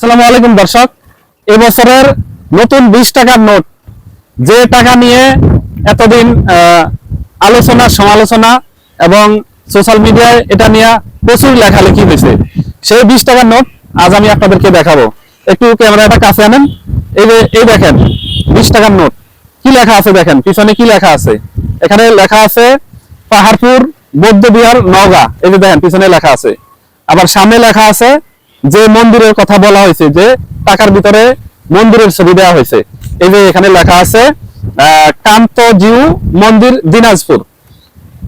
আসসালামু আলাইকুম দর্শক এবছরের নতুন বিশ টাকার নোট। যে টাকা নিয়ে এতদিন আলোচনা, সমালোচনা এবং সোশ্যাল মিডিয়ায় এটা নিয়ে প্রচুর লেখালেখি হয়েছে। সেই বিশ টাকার নোট আজ আমি আপনাদেরকে দেখাবো। একটু ক্যামেরাটা কাছে আনেন। এই যে, এই দেখেন, বিশ টাকার নোট। কি লেখা আছে দেখেন? পিছনে কি লেখা আছে? এখানে লেখা আছে, পাহাড়পুর বৌদ্ধ বিহার নওগাঁ। এই যে দেখেন, পিছনে লেখা আছে। আবার সামনে লেখা আছে যে মন্দিরের কথা বলা হয়েছে যে টাকার ভিতরে মন্দিরের ছবি দেওয়া হয়েছে। এই যে এখানে লেখা আছে আহ, কান্ত জিউ মন্দির দিনাজপুর।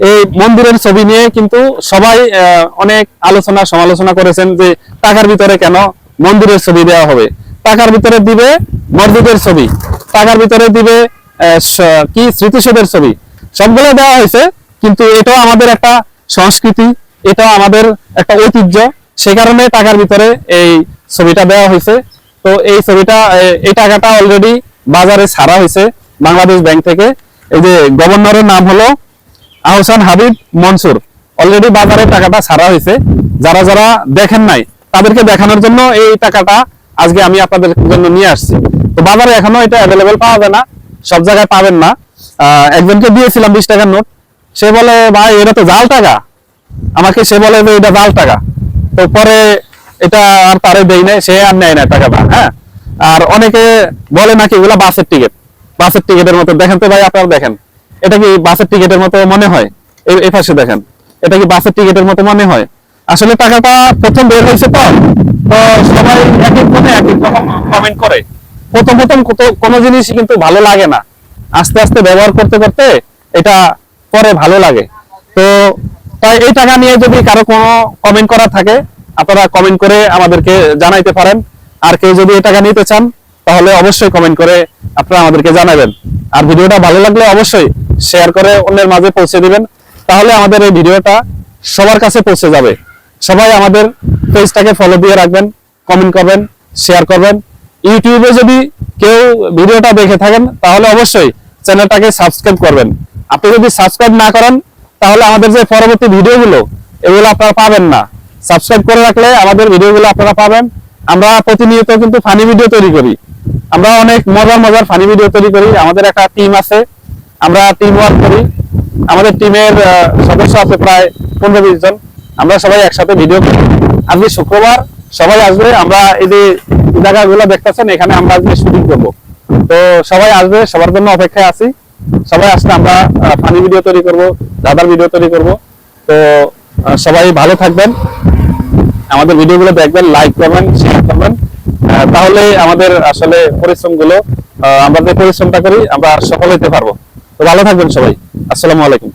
এই মন্দিরের ছবি নিয়ে কিন্তু সবাই অনেক আলোচনা সমালোচনা করেছেন যে টাকার ভিতরে কেন মন্দিরের ছবি দেওয়া হবে। টাকার ভিতরে দিবে মসজিদের ছবি টাকার ভিতরে দিবে কি স্মৃতিসৌধের ছবি। সবগুলো দেওয়া হয়েছে কিন্তু এটাও আমাদের একটা সংস্কৃতি এটাও আমাদের একটা ঐতিহ্য। সে কারণে টাকার ভিতরে এই ছবিটা দেওয়া হয়েছে। তো এই ছবিটা এই টাকাটা অলরেডি বাজারে ছাড়া হয়েছে বাংলাদেশ ব্যাংক থেকে। এই যে গভর্নরের নাম হলো আহসান হাবিব মনসুর। অলরেডি বাজারে টাকাটা ছাড়া হয়েছে। যারা যারা দেখেন নাই, তাদেরকে দেখানোর জন্য এই টাকাটা আজকে আমি আপনাদের জন্য নিয়ে আসছি। তো বাজারে এখনও এটা অ্যাভেলেবেল পাওয়া যায় না, সব জায়গায় পাবেন না। একজনকে দিয়েছিলাম বিশ টাকার নোট। সে বলে, ভাই, এটা তো জাল টাকা। আমাকে সে বলে যে, এটা জাল টাকা। তো পরে এটা আর তারে দেই নাই, সে আর নেয় না টাকাটা হ্যাঁ? আর অনেকে বলে নাকি এগুলা বাসের টিকিট। বাসের টিকিটের মতো, দেখেন তো ভাই আপনারা দেখেন, এটা কি বাসের টিকিটের মতো মনে হয়? এই পাশে দেখেন, এটা কি বাসের টিকিটের মতো মনে হয়? আসলে টাকাটা প্রথম বের হয়েছে তো তো সবাই এক এক মনে এক এক রকম কমেন্ট করে। প্রথম প্রথম কোনো জিনিস কিন্তু ভালো লাগে না। আস্তে আস্তে ব্যবহার করতে করতে এটা পরে ভালো লাগে। তো তাই এই টাকা নিয়ে যদি কারও কোনো কমেন্ট করা থাকে, আপনারা কমেন্ট করে আমাদেরকে জানাইতে পারেন। আর কেউ যদি এই টাকা নিতে চান, তাহলে অবশ্যই কমেন্ট করে আপনারা আমাদেরকে জানাবেন। আর ভিডিওটা ভালো লাগলে অবশ্যই শেয়ার করে অন্যের মাঝে পৌঁছে দিবেন। তাহলে আমাদের এই ভিডিওটা সবার কাছে পৌঁছে যাবে। সবাই আমাদের পেজটাকে ফলো দিয়ে রাখবেন কমেন্ট করবেন শেয়ার করবেন। ইউটিউবে যদি কেউ ভিডিওটা দেখে থাকেন, তাহলে অবশ্যই চ্যানেলটাকে সাবস্ক্রাইব করবেন। আপনি যদি সাবস্ক্রাইব না করেন তাহলে আমাদের যে পরবর্তী ভিডিওগুলো, এগুলো আপনারা পাবেন না। সাবস্ক্রাইব করে রাখলে আমাদের ভিডিওগুলো আপনারা পাবেন। আমরা প্রতিনিয়ত কিন্তু ফানি ভিডিও তৈরি করি। আমরা অনেক মজার মজার ফানি ভিডিও তৈরি করি। আমাদের একটা টিম আছে। আমরা টিম ওয়ার্ক করি। আমাদের টিমের সদস্য আছে প্রায় পনেরো বিশ জন। আমরা সবাই একসাথে ভিডিও করি। আজকে শুক্রবার সবাই আসবে। আমরা এই যে জায়গাগুলো দেখতেছেন, এখানে আমরা আজকে শুটিং করব। তো সবাই আসবে। সবার জন্য অপেক্ষায় আছি। সবাই আসলে আমরা ফানি ভিডিও তৈরি করব। দাদার ভিডিও তৈরি করব। তো সবাই ভালো থাকবেন। আমাদের ভিডিওগুলো দেখবেন লাইক করবেন শেয়ার করবেন। তাহলে আমাদের আসলে পরিশ্রমগুলো আমরা যে পরিশ্রমটা করি, আমরা সফল হতে পারব। তো ভালো থাকবেন সবাই। আসসালামু আলাইকুম।